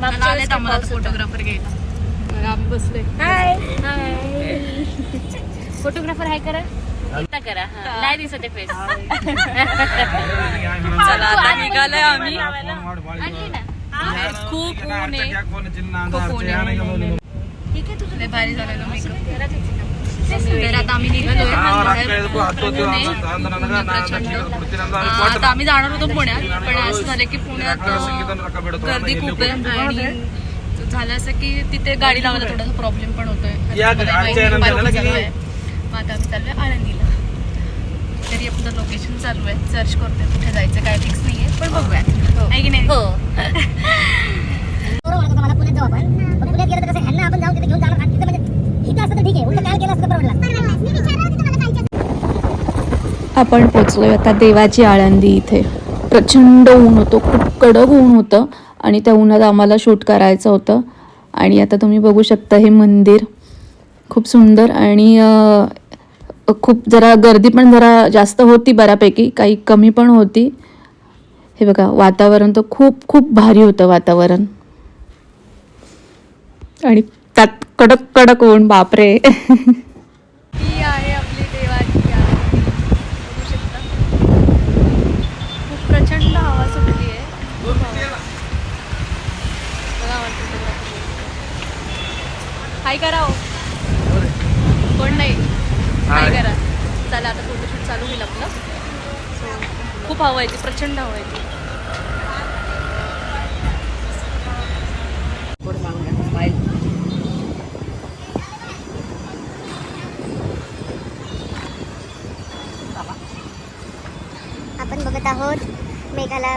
मागच्या वेळेस आम्हाला फोटोग्राफर घ्यायला. आम्ही बसले हाय फोटोग्राफर हाय करा करा. हा. नाही दिसत फेस चला आता निघालोय आम्ही. आणली ना. खूप ऊन आहे. ठीक आहे तुझं भारी झालेलं मेकअप? तर आता आम्ही. आ, आता आम्ही जाणार होतो पुण्यात पण असं झालं की पुण्यात गर्दी खूप आहे. आणि झालं असं की तिथे गाडी लावायला थोडासा प्रॉब्लेम पण होतोय. आता आम्ही चाललोय आळंदीला. तरी आपलं लोकेशन चालू आहे. सर्च करतोय कुठे जायचं काय फिक्स नाहीये पण बघूया. आहे की नाही? हो. आपण. पण पुण्यात गेलं तर कसं ह्यांना आपण जाऊ तिथे घेऊन जाणार. आणि तिथे म्हणजे आपण पोचलोय आता देवाची आळंदी इथे. प्रचंड ऊन होतं. खूप कडक ऊन होतं. आणि त्या उन्हात आम्हाला शूट करायचं होतं. आणि आता तुम्ही बघू शकता हे मंदिर. खूप सुंदर आणि खूप जरा गर्दी पण जरा जास्त होती बऱ्यापैकी. काही कमी पण होती. हे बघा वातावरण तर खूप खूप भारी होतं वातावरण. आणि त्यात कडक कडक ऊन बापरे. ही आहे आपली देवाची आरती. बघू शकता. खूप प्रचंड हवा सुटली आहे? हाय करा हो. कोण नाही? हाय करा. चला आता फोटोशूट चालू होईल आपलं. खूप हवा येते प्रचंड हवा येते आपण बघत आहोत मेघाला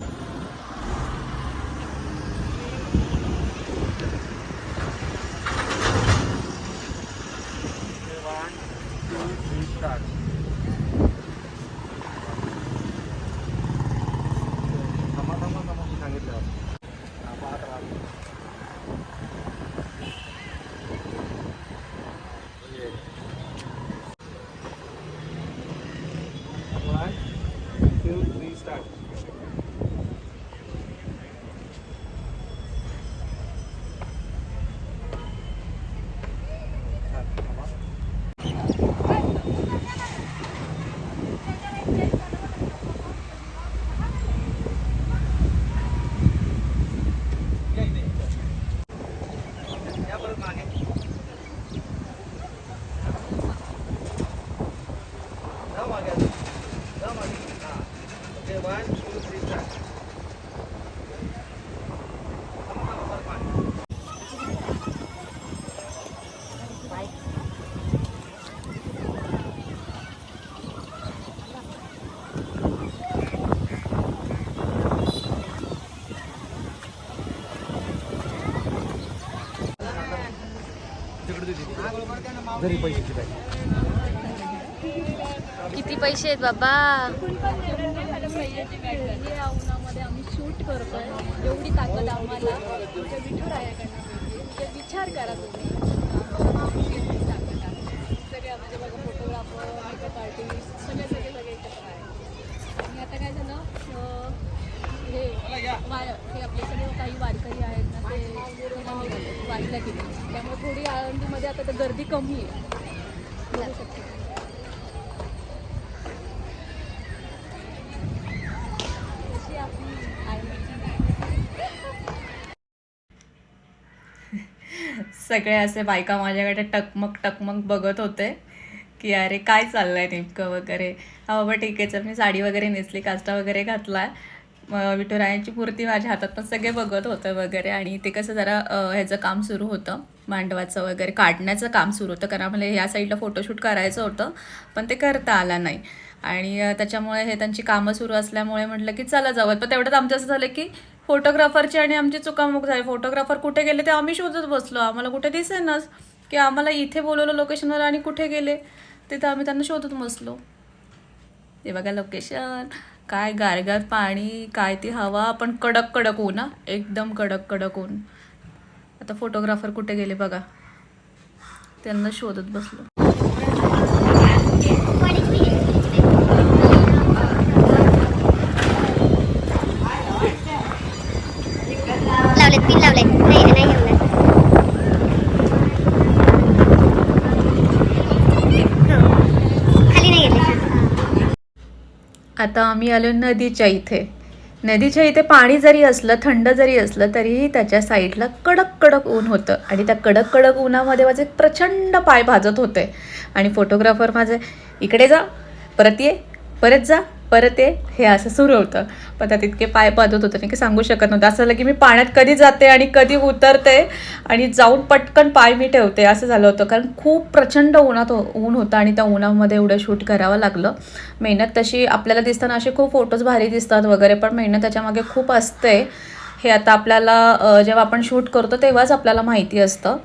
किती पैसे आहेत बाबा आम्ही शूट करतोय एवढी ताकद आम्हाला म्हणजे विचार करा तुम्ही म्हणजे बघा फोटोग्राफर मेकअप आर्टिस्ट सगळे सगळे सगळे एकत्र आहे आणि आता काय झालं हे हे आपले सगळे काही वारकरी आहेत ना ते वारीला गेले त्यामुळे थोडी आळंदीमध्ये आता तर गर्दी कमी आहे. बघू कशी आपली सगळे असे बायका माझ्याकडे टकमक टकमक बघत होते की अरे काय चाललंय नेमकं वगैरे. हा बाबा ठीक आहे चल मी साडी वगैरे नेसली काष्टा वगैरे घातलाय विठुरायांची मूर्ती माझ्या हातात पण सगळे बघत होतं वगैरे आणि ते कसं जरा ह्याचं काम सुरू होतं. मांडवाचं वगैरे काढण्याचं काम सुरू होतं. कारण आम्हाला ह्या साईडला फोटोशूट करायचं होतं पण ते करता आला नाही. आणि त्याच्यामुळे हे त्यांची कामं सुरू असल्यामुळे म्हटलं की चला जावं पण तेवढंच आमचं असं झालं की फोटोग्राफरची आणि आमची चुकामुक झाली. फोटोग्राफर कुठे गेले ते आम्ही शोधत बसलो. आम्हाला कुठे दिसेनच की आम्हाला इथे बोलवलं लोकेशनवर आणि कुठे गेले तिथं आम्ही त्यांना शोधत बसलो. ते बघा लोकेशन काय गारगार पाणी काय ती हवा पण कडक कडक ऊन एकदम कडक कडक ऊन. आता फोटोग्राफर कुठे गेले बघा. त्यांना शोधत बसलो. लावलेत पिन लावले नाही नाही घेऊन खाली नाही गेले. आता आम्ही आलो नदीच्या इथे. नदीच्या इथे पाणी जरी असलं थंड जरी असलं तरीही त्याच्या साईडला कडक कडक ऊन होतं. आणि त्या कडक कडक उन्हामध्ये माझे प्रचंड पाय भाजत होते. आणि फोटोग्राफर माझे इकडे जा परत ये परत जा. परत ते हे असं सुरू होतं. पण त्यात इतके पाय भाजत होते. नाही की सांगू शकत नव्हतं. असं झालं की मी पाण्यात कधी जाते आणि कधी उतरते आणि जाऊन पटकन पाय मी ठेवते. असं झालं होतं. कारण खूप प्रचंड उन्हात हो, ऊन होतं आणि त्या उन्हामध्ये एवढं शूट करावं लागलं. मेहनत तशी आपल्याला दिसताना असे खूप फोटोज भारी दिसतात वगैरे पण मेहनत त्याच्यामागे खूप असते. हे आता आपल्याला जेव्हा आपण शूट करतो तेव्हाच आपल्याला माहिती असतं.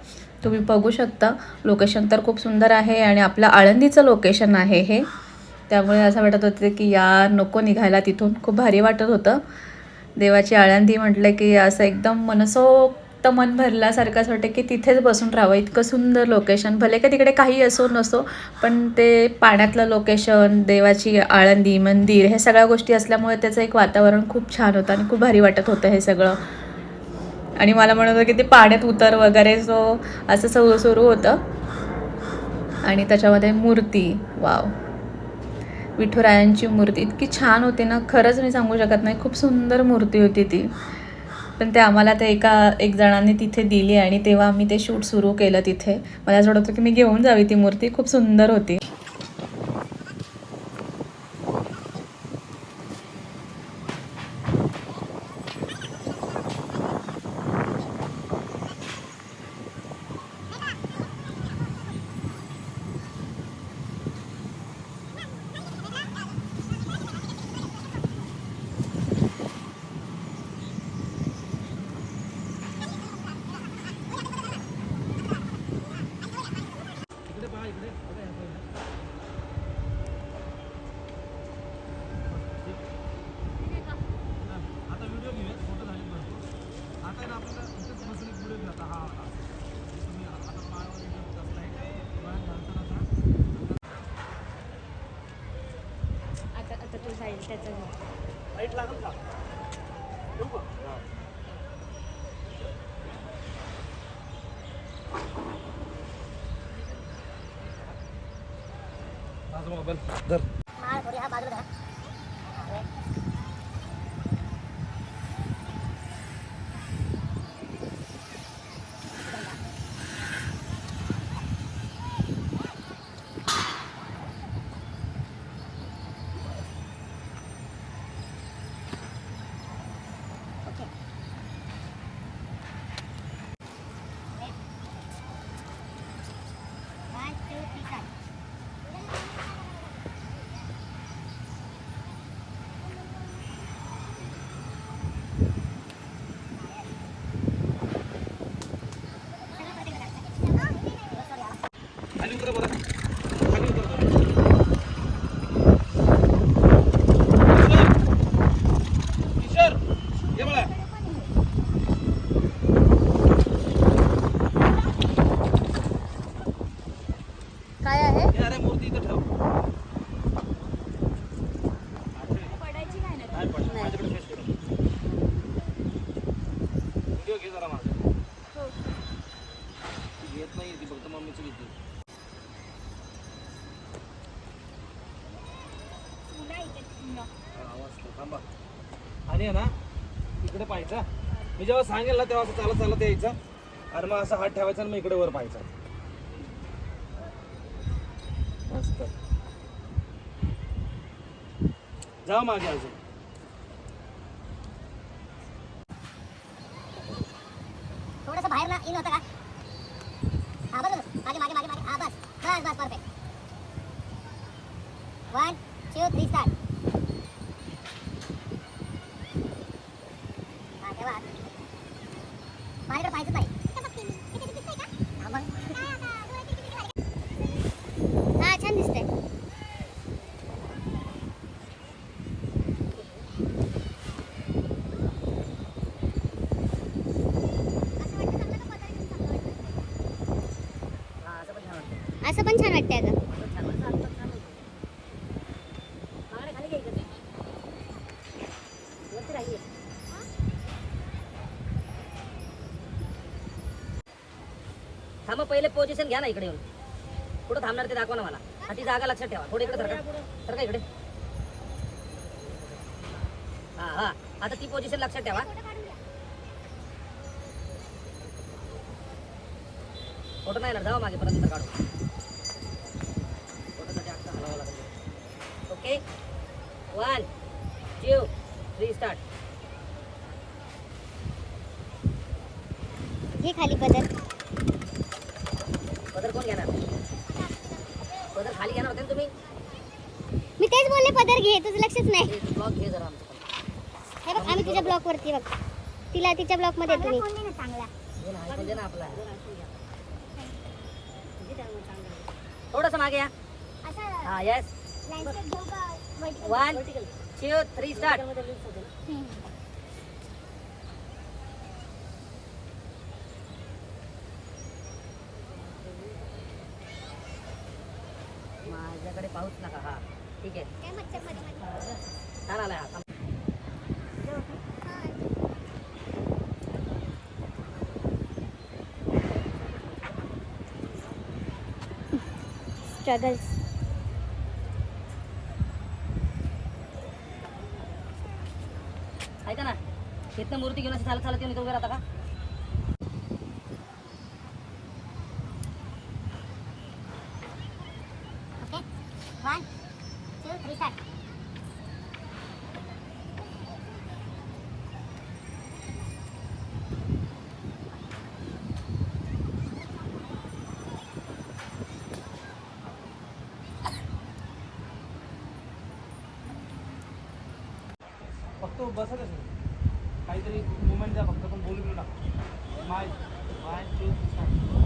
तुम्ही बघू शकता. लोकेशन तर खूप सुंदर आहे आणि आपलं आळंदीचं लोकेशन आहे हे. त्यामुळे असं वाटत होतं की यार नको निघायला तिथून. खूप भारी वाटत होतं. देवाची आळंदी म्हटलं की असं एकदम मनसोक्त मन भरल्यासारखं असं वाटतं की तिथेच बसून राहावं. इतकं सुंदर लोकेशन भले का तिकडे काही असो नसो पण ते पाण्यातलं लोकेशन देवाची आळंदी मंदिर हे सगळ्या गोष्टी असल्यामुळे त्याचं एक वातावरण खूप छान होतं आणि खूप भारी वाटत होतं हे सगळं. आणि मला म्हणत होतं की ते पाण्यात उतर वगैरे सो असं सुरू सुरू होतं. आणि त्याच्यामध्ये मूर्ती. वाव विठुरायांची मूर्ती. इतकी छान होती ना खरंच मी सांगू शकत नाही. खूप सुंदर मूर्ती होती ती. पण ते आम्हाला ते एका एक जणांनी तिथे दिली आणि तेव्हा आम्ही ते शूट सुरू केलं तिथे. मला असं वाटतं होतं की मी घेऊन जावी ती मूर्ती. खूप सुंदर होती. जाईल त्याचं माळ थोडी हा बाजूला धरा. One, two, three, start. काय आहे मूर्ती इथं ठेव पडायची काय नाही नाही पण माझ्याकडे फेस करू व्हिडिओ घे जरा माझा हो. ती घेत नाही ती फक्त मम्मीची घेते हा, आवाज कर, थांबा. आणि आहे ना इकडे पाहायचा. मी जेव्हा सांगेल ना तेव्हा असं चालत चालत यायचं. आणि मग असा हात ठेवायचा आणि मग इकडे वर पाहायचा. मस्त. जा मागे अजून. थोडंसं बाहेर ना इन होतं का? हा बघ मागे मागे मागे मागे. हा बस. बस बस perfect one two three start हा तेव्हा माझ्याकडे पाहायचं नाही हा, मग. हा छान दिसतंय असं वाटतं चांगलं का पठार असं पण छान वाटतंय अगं मग पहिले पोझिशन घ्या ना इकडे येऊन. कुठं थांबणार ते दाखवा ना मला. हा ती जागा लक्षात ठेवा. थोडं इकडे सरका. सरका इकडे. हा हा. आता ती पोझिशन लक्षात ठेवा. फोटो नाही ना जावा मागे परत काढू फोटोसाठी हलावं लागेल. Okay? One two three start हे खाली बदल पदर कोण घेणार? पदर खाली घेणार होते ना तुम्ही? मी तेच बोलले पदर घे तुझं लक्षच नाही. ब्लॉग घे जरा हे बघ आम्ही तुझ्या ब्लॉक वरती बघ. तिला तिच्या ब्लॉकमध्ये तुम्ही दे ना आपला. थोडस मागे या. हा yes one two three start माझ्याकडे पाहूच नका हा. ठीक आहे. छान आलाय हा स्ट्रगल्स ऐका ना इथनं मूर्ती घेऊन असं चालत चालत येऊन उभे राहता का? तो बसत असेल काहीतरी मुवमेंट द्या फक्त पण बोलू ना माय माय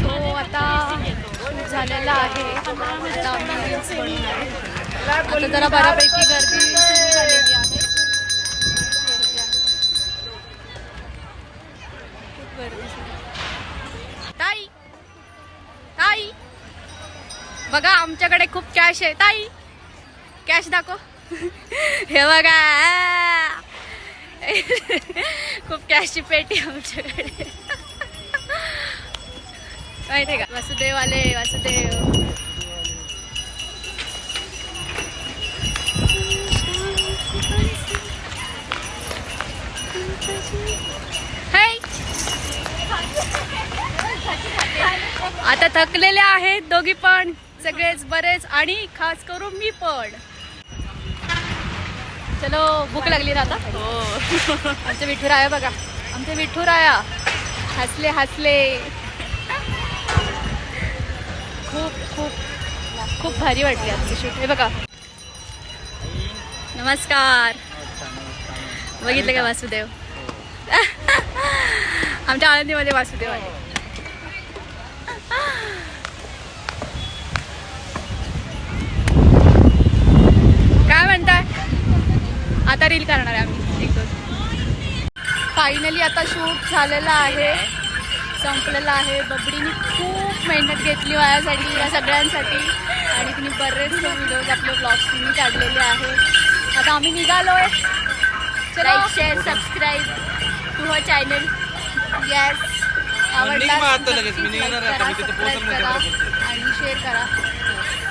सो आता झालेला आहे. आता आम्ही रील्स बनवणार. आता जरा बऱ्यापैकी गर्दी सुरू झालेली आहे. खूप गर्दी ताई ताई. बघा आमच्याकडे खूप कॅश आहे. ताई कॅश दाखव. हे बघा. खूप कॅशची पेटी आमच्याकडे. माहिती आहे का वासुदेव. आले वासुदेव! आता थकलेले आहेत दोघी पण सगळेच बरेच आणि खास करून मी पण. चलो भूक लागली ना आता? हो. आमचे विठुराया बघा. आमचे विठुराया. हसले हसले. खूप खूप खूप भारी वाटली आमची शूट हे बघा. नमस्कार. बघितलं का वासुदेव? आमच्या आळंदीमध्ये वासुदेव आहे. काय म्हणताय? आता रील करणार आहे आम्ही. एक दोन. फायनली आता शूट झालेला आहे. संपलेला आहे. बबडीने खूप मेहनत घेतली माझ्यासाठी या सगळ्यांसाठी. आणि तिने बरेचसे व्हिडिओज आपले ब्लॉग्स तिने काढलेले आहे आता आम्ही निघालोय. Like share subscribe to a channel yes आवडला आहे आणि शेअर करा.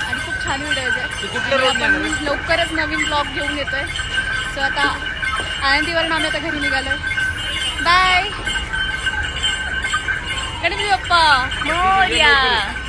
आणि खूप छान व्हिडिओज तू. आहे? लवकरच नवीन ब्लॉग घेऊन येतोय. सो आता आनंदीवरून आम्ही आता घरी निघालोय. बाय 에르미 오빠 뭐야.